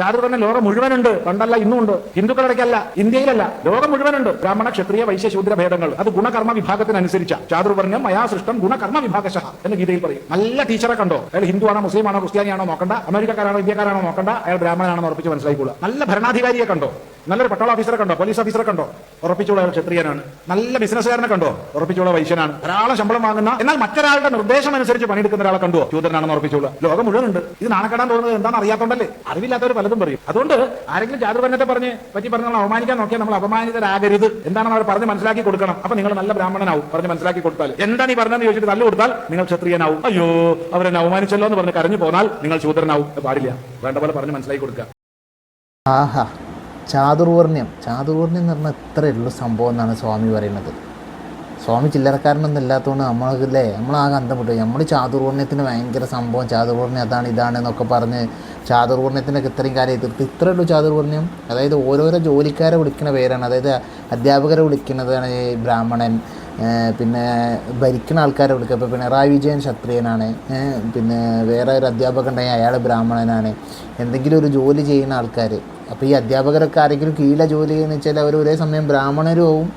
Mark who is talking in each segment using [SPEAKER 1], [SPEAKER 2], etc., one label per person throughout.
[SPEAKER 1] ചാതുർവർണ ലോകം മുഴുവനുണ്ട്. പണ്ടല്ല ഇന്നും ഉണ്ട് ഹിന്ദുക്കളിടയ്ക്കല്ല ഇന്ത്യയിലല്ല. ലോകം മുഴുവനുണ്ട്. ബ്രാഹ്മണ ക്ഷത്രിയ വൈശ്യ ശൂദ്ര ഭേദങ്ങൾ. അത് ഗുണകർമ്മ വിഭാഗത്തിനനുസരിച്ച. ചാതുർവർണം മയാ സൃഷ്ടം ഗുണകർമ്മ വിഭാഗശഃ എന്ന് ഗീതയിൽ പറയും. നല്ല ടീച്ചറെ കണ്ടോ? അയാൾ ഹിന്ദു ആണോ മുസ്ലിം ആണോ ക്രിസ്ത്യാനിയാണോ നോക്കണ്ട? അമേരിക്കക്കാരാണോ ഇന്ത്യക്കാരാണോ നോക്കണ്ട? അയാൾ ബ്രാഹ്മണനാണെന്ന് ഉറപ്പിച്ച് മനസ്സിലായിക്കോളുക നല്ല ഭരണാധികാരിയെ കണ്ടോ? നല്ലൊരു പട്ടാള ഓഫീസറെ കണ്ടോ? പോലീസ് ഓഫീസറെ കണ്ടോ? ഉറപ്പിച്ചോളൂ അയാൾ ക്ഷത്രിയനാണ്. നല്ല ബിസിനസ്സുകാരനെ കണ്ടോ? ഉറപ്പിച്ചോളൂ വൈശ്യനാണ്. ധാരാളം ശമ്പളം വാങ്ങുന്ന എന്നാൽ മറ്റൊരാളുടെ നിർദ്ദേശം അനുസരിച്ച് പണിയെടുക്കുന്ന ഒരാളെ കണ്ടോ ചൂതനാണെന്ന് ഉറപ്പിച്ചോളൂ ലോകം മുഴുവനുണ്ട്. ഇത് നാണക്കെടാൻ തോന്നുന്നത് എന്താണെന്ന് അറിയാത്തോണ്ടല്ലേ? അറിവില്ലാത്തവർ പലതും പറയും. അതുകൊണ്ട് ആരെങ്കിലും ജാതൃപന്നത്തെ പറഞ്ഞ് പറ്റി പറഞ്ഞ് നമ്മൾ അവമാനിക്കാൻ നോക്കിയാൽ നമ്മൾ അപമാനിതരാകരുത് എന്താണെന്ന് അവർ പറഞ്ഞ് മനസ്സിലാക്കി കൊടുക്കണം. അപ്പൊ നിങ്ങൾ നല്ല ബ്രാഹ്മണനാവും. പറഞ്ഞ് മനസ്സിലാക്കി കൊടുത്താൽ. എന്താ നീ പറഞ്ഞതെന്ന് ചോദിച്ചിട്ട് തല്ലു കൊടുത്താൽ നിങ്ങൾ ക്ഷത്രിയനാവും. അയ്യോ അവരെന്നെ അവമാനിച്ചല്ലോ എന്ന് പറഞ്ഞ് കരഞ്ഞു പോന്നാൽ നിങ്ങൾ ശൂദ്രനാവും പാടില്ല. വേണ്ട പോലെ പറഞ്ഞ് മനസ്സിലാക്കി കൊടുക്കുക.
[SPEAKER 2] ആഹാ. ചാതുർവർണ്യം ചാതുർവർണ്യം എന്ന് പറഞ്ഞാൽ ഇത്രയേ ഉള്ളൂ സംഭവം എന്നാണ് സ്വാമി പറയുന്നത്. സ്വാമി ചില്ലറക്കാരനൊന്നും ഇല്ലാത്തതുകൊണ്ട് നമ്മളല്ലേ നമ്മളാകെ അന്തം വിട്ടു നമ്മൾ ചാതുർവർണയത്തിന് ഭയങ്കര സംഭവം. ചാതുർവർണയം അതാണ് ഇതാണ് എന്നൊക്കെ പറഞ്ഞ് ചാതുർവർണയത്തിനൊക്കെ ഇത്രയും കാര്യം എതിർത്ത് ഇത്രയേ ഉള്ളൂ ചാതുർവർണയം അതായത് ഓരോരോ ജോലിക്കാരെ വിളിക്കുന്ന പേരാണ്. അതായത് അധ്യാപകരെ വിളിക്കുന്നതാണ് ബ്രാഹ്മണൻ പിന്നെ ഭരിക്കുന്ന ആൾക്കാരെ വിളിക്കുക. ഇപ്പോൾ പിണറായി വിജയൻ ക്ഷത്രിയനാണ്. പിന്നെ വേറെ ഒരു അധ്യാപകൻ ഉണ്ടെങ്കിൽ അയാൾ ബ്രാഹ്മണനാണ്. എന്തെങ്കിലും ഒരു ജോലി ചെയ്യുന്ന ആൾക്കാർ അപ്പോൾ ഈ അധ്യാപകരൊക്കെ ആരെങ്കിലും കീഴിലെ ജോലി എന്ന് വെച്ചാൽ അവർ ഒരേ സമയം ബ്രാഹ്മണരും ആവും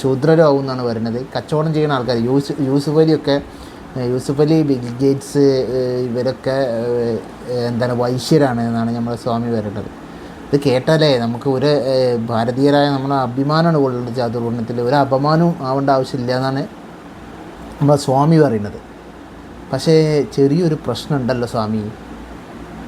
[SPEAKER 2] ശൂദ്രരും ആവും എന്നാണ് പറയുന്നത്. കച്ചവടം ചെയ്യുന്ന ആൾക്കാർ യൂസ് യൂസുഫ് അലിയൊക്കെ യൂസുഫ് അലി ബിൽ ഗേറ്റ്സ് ഇവരൊക്കെ എന്താണ് വൈശ്യരാണ് എന്നാണ് നമ്മുടെ സ്വാമി പറയുന്നത്. ഇത് കേട്ടാലേ നമുക്ക് ഒരു ഭാരതീയരായ നമ്മുടെ അഭിമാനമാണ് കൊള്ളുന്നത് ചാതുർവർണത്തിൽ. ഒരു അപമാനവും ആവേണ്ട ആവശ്യമില്ല എന്നാണ് നമ്മുടെ സ്വാമി പറയുന്നത്. പക്ഷേ ചെറിയൊരു പ്രശ്നം ഉണ്ടല്ലോ സ്വാമി.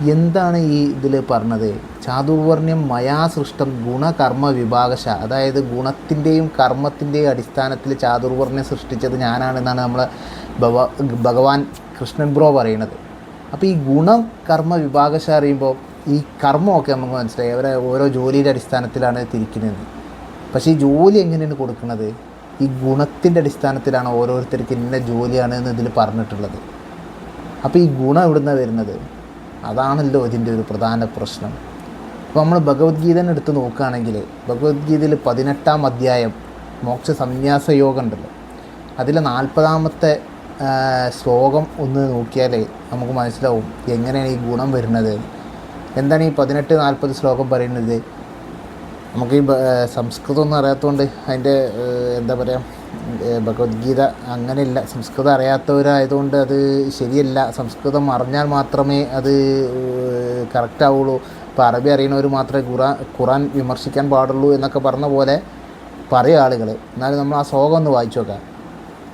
[SPEAKER 2] എന്താണ് ഈ ഇതിൽ പറഞ്ഞത്? ചാതുർവർണ്യം മയാ സൃഷ്ടം ഗുണകർമ്മ വിഭാഗശ. അതായത് ഗുണത്തിന്റെയും കർമ്മത്തിന്റെയും അടിസ്ഥാനത്തിൽ ചാതുർവർണ്യം സൃഷ്ടിച്ചത് ഞാനാണെന്നാണ് നമ്മൾ ഭവ ഭഗവാൻ കൃഷ്ണൻ ബ്രോ പറയുന്നത്. അപ്പോൾ ഈ ഗുണം കർമ്മ വിഭാഗശ അറിയുമ്പോൾ ഈ കർമ്മമൊക്കെ നമുക്ക് മനസ്സിലായി. അവരെ ഓരോ ജോലിയുടെ അടിസ്ഥാനത്തിലാണ് തിരിക്കുന്നത്. പക്ഷേ ഈ ജോലി എങ്ങനെയാണ് കൊടുക്കുന്നത്? ഈ ഗുണത്തിന്റെ അടിസ്ഥാനത്തിലാണ് ഓരോരുത്തർക്ക് ഇന്ന ജോലിയാണ് എന്ന് ഇതിൽ പറഞ്ഞിട്ടുള്ളത്. അപ്പോൾ ഈ ഗുണം എവിടുന്നാണ് വരുന്നത്? അതാണല്ലോ ഇതിന്റെ ഒരു പ്രധാന പ്രശ്നം. അപ്പോൾ നമ്മൾ ഭഗവത്ഗീതനെ എടുത്ത് നോക്കുകയാണെങ്കിൽ ഭഗവത്ഗീതയിൽ പതിനെട്ടാം അധ്യായം മോക്ഷ സന്യാസ യോഗം ഉണ്ടല്ലോ. അതിൽ നാൽപ്പതാമത്തെ ശ്ലോകം ഒന്ന് നോക്കിയാൽ നമുക്ക് മനസ്സിലാവും എങ്ങനെയാണ് ഈ ഗുണം വരുന്നത്. എന്താണ് ഈ പതിനെട്ട് നാൽപ്പത് ശ്ലോകം പറയുന്നത്? നമുക്ക് ഈ ബ- സംസ്കൃതം ഒന്നും അറിയാത്തതുകൊണ്ട് അതിന്റെ എന്താ പറയുക ഭഗവത്ഗീത അങ്ങനെയില്ല. സംസ്കൃതം അറിയാത്തവരായതുകൊണ്ട് അത് ശരിയല്ല. സംസ്കൃതം അറിഞ്ഞാൽ മാത്രമേ അത് കറക്റ്റ് ആവുള്ളൂ. ഇപ്പോൾ അറബി അറിയണവർ മാത്രമേ ഖുറാൻ ഖുറാൻ വിമർശിക്കാൻ പാടുള്ളൂ എന്നൊക്കെ പറഞ്ഞ പോലെ പറയും ആളുകൾ എന്നാലും നമ്മൾ ആ ശ്ലോകം ഒന്ന് വായിച്ചു നോക്കാം.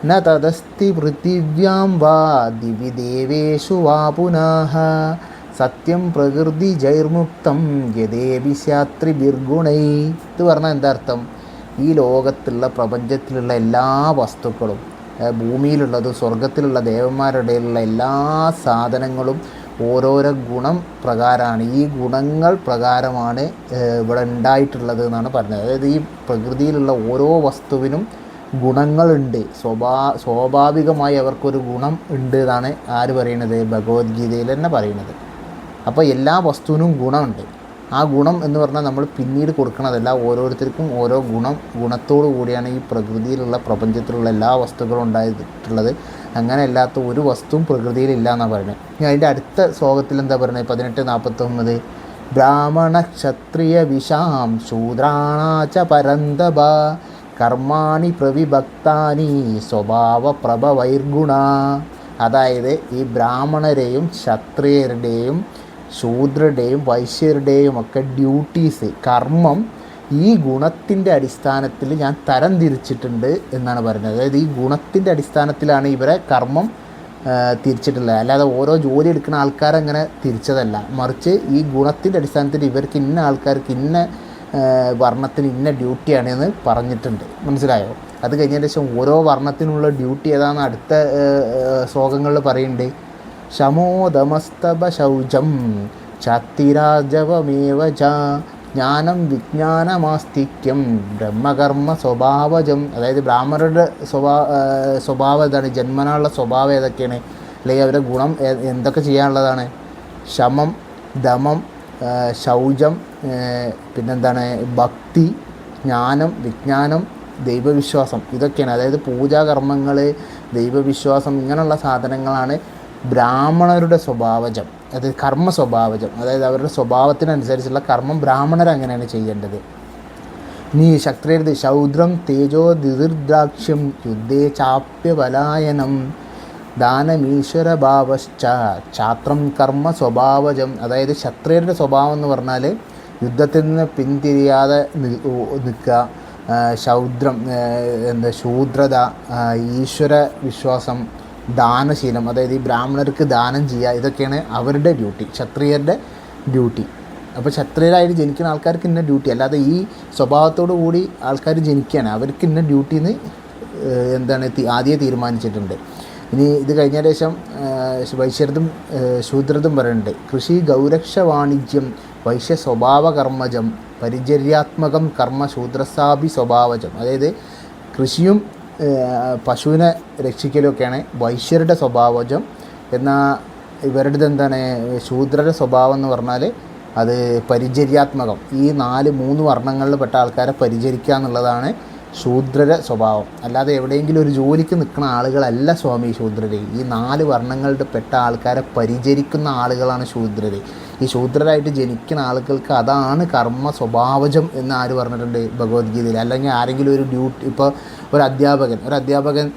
[SPEAKER 2] ന തദസ്തി പൃഥിവ്യാം വാ ദിവിദേവേഷു വാ പുനഃ. സത്യം പ്രകൃതി ജൈർമുക്തം യഥേബി ബിർഗുണൈ ഇത് പറഞ്ഞാൽ എന്താ അർത്ഥം? ഈ ലോകത്തുള്ള പ്രപഞ്ചത്തിലുള്ള എല്ലാ വസ്തുക്കളും ഭൂമിയിലുള്ളത് സ്വർഗത്തിലുള്ള ദേവന്മാരുടെ ഇടയിലുള്ള എല്ലാ സാധനങ്ങളും ഓരോരോ ഗുണം പ്രകാരമാണ് ഈ ഗുണങ്ങൾ പ്രകാരമാണ് ഇവിടെ ഉണ്ടായിട്ടുള്ളത് എന്നാണ് പറഞ്ഞത്. അതായത് ഈ പ്രകൃതിയിലുള്ള ഓരോ വസ്തുവിനും ഗുണങ്ങളുണ്ട്. സ്വഭാ സ്വാഭാവികമായി അവർക്കൊരു ഗുണം ഉണ്ട് എന്നാണ് ആര് പറയണത് ഭഗവത്ഗീതയിൽ തന്നെ പറയുന്നത്. അപ്പോൾ എല്ലാ വസ്തുവിനും ഗുണമുണ്ട്. ആ ഗുണം എന്ന് പറഞ്ഞാൽ നമ്മൾ പിന്നീട് കൊടുക്കണതല്ല ഓരോരുത്തർക്കും ഓരോ ഗുണം ഗുണത്തോടു കൂടിയാണ് ഈ പ്രകൃതിയിലുള്ള പ്രപഞ്ചത്തിലുള്ള എല്ലാ വസ്തുക്കളും ഉണ്ടായിട്ടുള്ളത്. അങ്ങനെ അല്ലാത്ത ഒരു വസ്തുവും പ്രകൃതിയിലില്ല എന്നാണ് പറയുന്നത്. ഇനി അതിന്റെ അടുത്ത ശ്ലോകത്തിൽ എന്താ പറയുന്നത്? പതിനെട്ട് നാൽപ്പത്തൊമ്പത്. ബ്രാഹ്മണ ക്ഷത്രിയ വിഷാം ശൂദ്രാണാച്ച പരന്തപ. കർമാണി പ്രവിഭക്താനി സ്വഭാവ പ്രഭവൈർഗുണ അതായത് ഈ ബ്രാഹ്മണരെയും ക്ഷത്രിയരുടെയും ശൂദ്രരുടെയും വൈശ്യരുടെയും ഒക്കെ ഡ്യൂട്ടീസ് കർമ്മം ഈ ഗുണത്തിന്റെ അടിസ്ഥാനത്തിൽ ഞാൻ തരം തിരിച്ചിട്ടുണ്ട് എന്നാണ് പറയുന്നത്. അതായത് ഈ ഗുണത്തിന്റെ അടിസ്ഥാനത്തിലാണ് ഇവരെ കർമ്മം തിരിച്ചിട്ടുള്ളത്. അല്ലാതെ ഓരോ ജോലി എടുക്കുന്ന ആൾക്കാരങ്ങനെ തിരിച്ചതല്ല. മറിച്ച് ഈ ഗുണത്തിന്റെ അടിസ്ഥാനത്തിൽ ഇവർക്ക് ഇന്ന ആൾക്കാർക്ക് ഇന്ന വർണത്തിന് ഇന്ന ഡ്യൂട്ടിയാണ് എന്ന് പറഞ്ഞിട്ടുണ്ട്. മനസ്സിലായോ? അത് കഴിഞ്ഞതിന് ശേഷം ഓരോ വർണത്തിനുള്ള ഡ്യൂട്ടി ഏതാണെന്ന് അടുത്ത ശ്ലോകങ്ങളിൽ പറയുന്നുണ്ട്. ശമോദമസ്തപ ശൗചം ചാത്തിരാജവമേവ ജ്ഞാനം വിജ്ഞാനമാസ്തിക്യം ബ്രഹ്മകർമ്മ സ്വഭാവജം. അതായത് ബ്രാഹ്മണരുടെ സ്വഭാവ സ്വഭാവം ഏതാണ് ജന്മനാളുള്ള സ്വഭാവം ഏതൊക്കെയാണ്? അല്ലെങ്കിൽ അവരുടെ ഗുണം എന്തൊക്കെ ചെയ്യാനുള്ളതാണ്? ശമം ദമം ശൗചം പിന്നെന്താണ്? ഭക്തി ജ്ഞാനം വിജ്ഞാനം ദൈവവിശ്വാസം. ഇതൊക്കെയാണ്. അതായത് പൂജാകർമ്മങ്ങൾ ദൈവവിശ്വാസം ഇങ്ങനെയുള്ള സാധനങ്ങളാണ് ബ്രാഹ്മണരുടെ സ്വഭാവജം അത് കർമ്മ സ്വഭാവജം അതായത് അവരുടെ സ്വഭാവത്തിനനുസരിച്ചുള്ള കർമ്മം ബ്രാഹ്മണർ അങ്ങനെയാണ് ചെയ്യേണ്ടത്. നീ ശക്തിയുടെ ശൗദ്രം തേജോ ദിതിർദ്രാക്ഷ്യം യുദ്ധേ ചാപ്യപലായനം ദാനമീശ്വരഭാവശ്ച ചാത്രം കർമ്മ സ്വഭാവജം അതായത് ക്ഷത്രിയരുടെ സ്വഭാവം എന്ന് പറഞ്ഞാൽ യുദ്ധത്തിൽ നിന്ന് പിന്തിരിയാതെ നിൽക്കുക ശൗദ്രം എന്താ ശൂദ്രത ഈശ്വര വിശ്വാസം ദാനശീലം അതായത് ഈ ബ്രാഹ്മണർക്ക് ദാനം ചെയ്യുക ഇതൊക്കെയാണ് അവരുടെ ഡ്യൂട്ടി ക്ഷത്രിയരുടെ ഡ്യൂട്ടി അപ്പോൾ ക്ഷത്രിയരായിട്ട് ജനിക്കുന്ന ആൾക്കാർക്ക് ഇന്ന ഡ്യൂട്ടി അല്ലാതെ ഈ സ്വഭാവത്തോടു കൂടി ആൾക്കാർ ജനിക്കുകയാണ്. അവർക്ക് ഇന്ന ഡ്യൂട്ടിന്ന് എന്താണ് ആദ്യം തീരുമാനിച്ചിട്ടുണ്ട്. ഇനി ഇത് കഴിഞ്ഞ ശേഷം വൈശ്യരതും ശൂദ്രതും പറയുന്നുണ്ട്. കൃഷി ഗൗരക്ഷ വാണിജ്യം വൈശ്യ സ്വഭാവ കർമ്മജം പരിചര്യാത്മകം കർമ്മ ശൂദ്രസാഭി സ്വഭാവജം അതായത് കൃഷിയും പശുവിനെ രക്ഷിക്കലൊക്കെയാണ് വൈശ്യരുടെ സ്വഭാവജം. എന്നാൽ ഇവരുടെ എന്താണ്? ശൂദ്രരുടെ സ്വഭാവം എന്ന് പറഞ്ഞാൽ അത് പരിചര്യാത്മകം. ഈ നാല് മൂന്ന് വർണങ്ങളിൽ പെട്ട ആൾക്കാരെ പരിചരിക്കുക എന്നുള്ളതാണ് ശൂദ്രര സ്വഭാവം. അല്ലാതെ എവിടെയെങ്കിലും ഒരു ജോലിക്ക് നിൽക്കുന്ന ആളുകളല്ല സ്വാമി ശൂദ്രര്. ഈ നാല് വർണങ്ങളുടെ പെട്ട ആൾക്കാരെ പരിചരിക്കുന്ന ആളുകളാണ് ശൂദ്രര്. ഈ ശൂദ്രരായിട്ട് ജനിക്കുന്ന ആളുകൾക്ക് അതാണ് കർമ്മ സ്വഭാവജം എന്ന് ആര് പറഞ്ഞിട്ടുണ്ട് ഭഗവത്ഗീതയിൽ? അല്ലെങ്കിൽ ആരെങ്കിലും ഒരു ഡ്യൂട്ടി ഇപ്പോൾ ഒരു അധ്യാപകൻ ഒരു അധ്യാപകൻ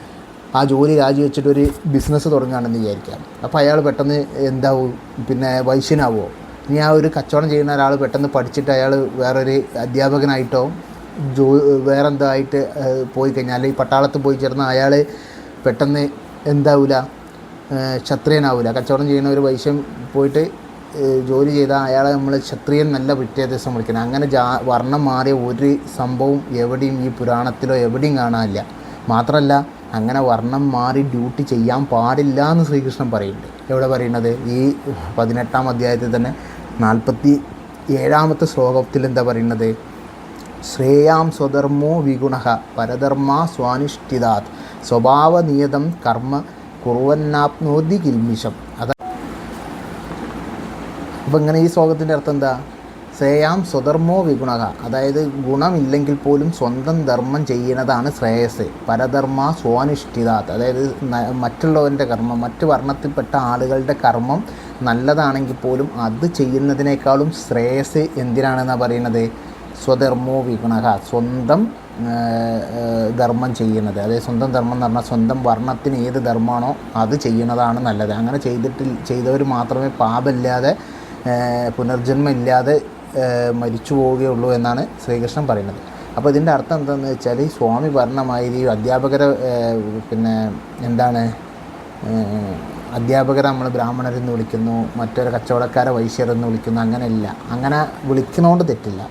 [SPEAKER 2] ആ ജോലി രാജിവെച്ചിട്ട് ഒരു ബിസിനസ് തുടങ്ങുകയാണെന്ന് വിചാരിക്കാം. അപ്പോൾ അയാൾ പെട്ടെന്ന് എന്താവും? പിന്നെ വൈശ്യനാവുമോ? ഇനി ആ ഒരു കച്ചവടം ചെയ്യുന്ന ഒരാൾ പെട്ടെന്ന് പഠിച്ചിട്ട് അയാൾ വേറൊരു അധ്യാപകനായിട്ടോ ജോ വേറെന്തോ ആയിട്ട് പോയി കഴിഞ്ഞാൽ അല്ലെങ്കിൽ പട്ടാളത്ത് പോയി ചേർന്ന് അയാൾ പെട്ടെന്ന് എന്താവില്ല ക്ഷത്രിയനാവില്ല കച്ചവടം ചെയ്യുന്ന ഒരു വൈശ്യം പോയിട്ട് ജോലി ചെയ്താൽ അയാളെ നമ്മൾ ക്ഷത്രിയൻ നല്ല പിറ്റേ ദിവസം വിളിക്കണം. അങ്ങനെ ജാ വർണം മാറിയ ഒരു സംഭവം എവിടെയും ഈ പുരാണത്തിലോ എവിടെയും കാണാനില്ല. മാത്രമല്ല അങ്ങനെ വർണം മാറി ഡ്യൂട്ടി ചെയ്യാൻ പാടില്ല എന്ന് ശ്രീകൃഷ്ണൻ പറയുന്നുണ്ട്. എവിടെ പറയുന്നത്? ഈ പതിനെട്ടാം അധ്യായത്തിൽ തന്നെ നാൽപ്പത്തി ഏഴാമത്തെ ശ്ലോകത്തിൽ എന്താ പറയുന്നത്? ശ്രേയാം സ്വധർമ്മോ വിഗുണ പരധർമ്മ സ്വാനുഷ്ഠിതാത്. സ്വഭാവനിയതം കർമ്മ കുറുവന്നാപ്നോതി കിൽമിഷം. അത അപ്പം ഇങ്ങനെ ഈ ശ്ലോകത്തിന്റെ അർത്ഥം എന്താ? ശ്രേയാം സ്വധർമ്മോ വിഗുണ. അതായത് ഗുണമില്ലെങ്കിൽ പോലും സ്വന്തം ധർമ്മം ചെയ്യുന്നതാണ് ശ്രേയസ്. പരധർമ്മ സ്വാനുഷ്ഠിതാത്. അതായത് മറ്റുള്ളവന്റെ കർമ്മം മറ്റു വർണത്തിൽപ്പെട്ട ആളുകളുടെ കർമ്മം നല്ലതാണെങ്കിൽ പോലും അത് ചെയ്യുന്നതിനേക്കാളും ശ്രേയസ് എന്തിനാണെന്നാണ് പറയുന്നത്? സ്വധർമ്മോ വിഗുണ സ്വന്തം ധർമ്മം ചെയ്യുന്നത്. അതായത് സ്വന്തം ധർമ്മം എന്ന് പറഞ്ഞാൽ സ്വന്തം വർണത്തിന് ഏത് ധർമ്മമാണോ അത് ചെയ്യുന്നതാണ് നല്ലത്. അങ്ങനെ ചെയ്തിട്ട് ചെയ്തവർ മാത്രമേ പാപമില്ലാതെ പുനർജന്മമില്ലാതെ മരിച്ചു പോവുകയുള്ളൂ എന്നാണ് ശ്രീകൃഷ്ണൻ പറയുന്നത്. അപ്പോൾ ഇതിന്റെ അർത്ഥം എന്താണെന്ന് വെച്ചാൽ ഈ സ്വാമി വർണമായി അധ്യാപകരെ പിന്നെ എന്താണ് അധ്യാപകരെ നമ്മൾ ബ്രാഹ്മണരെന്ന് വിളിക്കുന്നു മറ്റൊരു കച്ചവടക്കാരെ വൈശ്യരെന്ന് വിളിക്കുന്നു അങ്ങനെയല്ല. അങ്ങനെ വിളിക്കുന്നതുകൊണ്ട് തെറ്റില്ല.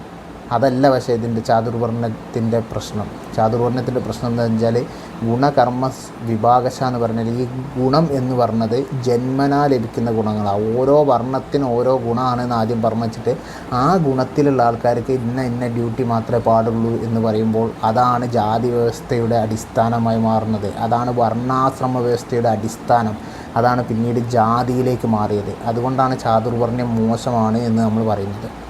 [SPEAKER 2] അതല്ല പക്ഷേ ഇതിന്റെ ചാതുർവർണത്തിന്റെ പ്രശ്നം. ചാതുർവർണത്തിന്റെ പ്രശ്നം എന്ന് വെച്ചാൽ ഗുണകർമ്മ വിഭാഗശ എന്ന് പറഞ്ഞാൽ ഈ ഗുണം എന്ന് പറഞ്ഞത് ജന്മനാ ലഭിക്കുന്ന ഗുണങ്ങളാണ്. ഓരോ വർണത്തിന് ഓരോ ഗുണമാണെന്ന് ആദ്യം പറഞ്ഞിട്ട് ആ ഗുണത്തിലുള്ള ആൾക്കാർക്ക് ഇന്ന ഇന്ന ഡ്യൂട്ടി മാത്രമേ പാടുള്ളൂ എന്ന് പറയുമ്പോൾ അതാണ് ജാതി വ്യവസ്ഥയുടെ അടിസ്ഥാനമായി മാറുന്നത്. അതാണ് വർണാശ്രമ വ്യവസ്ഥയുടെ അടിസ്ഥാനം. അതാണ് പിന്നീട് ജാതിയിലേക്ക് മാറിയത്. അതുകൊണ്ടാണ് ചാതുർവർണയം മോശമാണ് എന്ന് നമ്മൾ പറയുന്നത്.